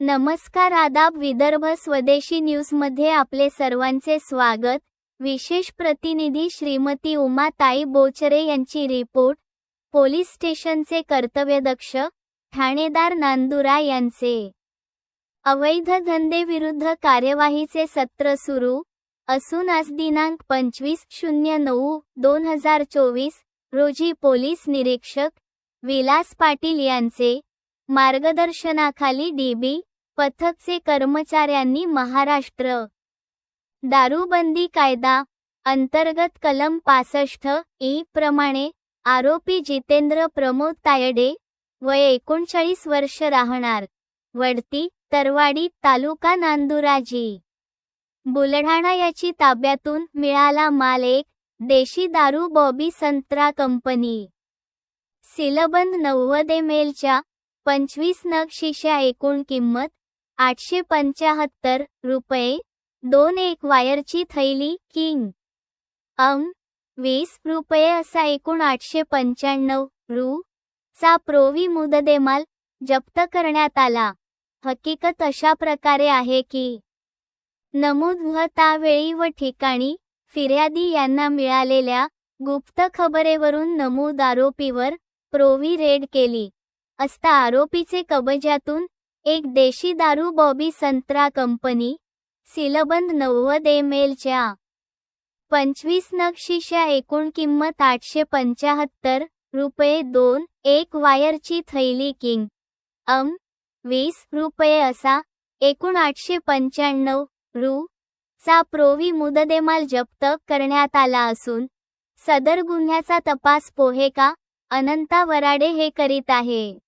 नमस्कार आदाब विदर्भ स्वदेशी न्यूजमध्ये आपले सर्वांचे स्वागत. विशेष प्रतिनिधी श्रीमती उमाताई बोचरे यांची रिपोर्ट. पोलीस स्टेशनचे कर्तव्यदक्ष ठाणेदार नांदुरा यांचे. अवैध धंदेविरुद्ध कार्यवाहीचे सत्र सुरू. असून आज दिनांक पंचवीस शून्य नऊ दोन हजार चोवीस रोजी पोलीस निरीक्षक विलास पाटील यांचे मार्गदर्शनाखाली डीबी पथकचे कर्मचाऱ्यांनी महाराष्ट्र. दारूबंदी कायदा अंतर्गत कलम पासष्ट ई प्रमाणे आरोपी जितेंद्र प्रमोद तायडे वय एकोणचाळीस वर्ष राहणार. वडती तरवाडी तालुका नांदुराजी. बुलढाणा याची ताब्यातून मिळाला माल एक देशी दारू बॉबी संत्रा कंपनी. सिलबंद नव्वद एम एलच्या पंचवीस नग शिशा एकूण किंमत आठशे पंच्याहत्तर रुपये. दोन एक वायरची थैली किंग. अम. वीस रुपये असा एकूण आठशे पंच्याण्णव रु. चा प्रोवी मुददेमाल जप्त करण्यात आला. हकीकत अशा प्रकारे आहे की नमूद व त्यावेळी व ठिकाणी फिर्यादी यांना मिळालेल्या गुप्त खबरेवरून नमूद आरोपीवर प्रोवी रेड केली. असता आरोपीचे कबजातून एक देशी दारू बॉबी संत्रा कंपनी सिलबंद नव्वद एम एलच्या. पंचवीस नग एकूण किंमत आठशे पंचाहत्तर रुपये दोन एक वायरची थैली किंग. अम वीस रुपये असा एकूण आठशे पंच्याण्णव रु. चा प्रोवी मुददेमाल जप्त करण्यात आला असून सदर गुन्ह्याचा तपास पोहेका अनंता वराडे हे करीत आहे.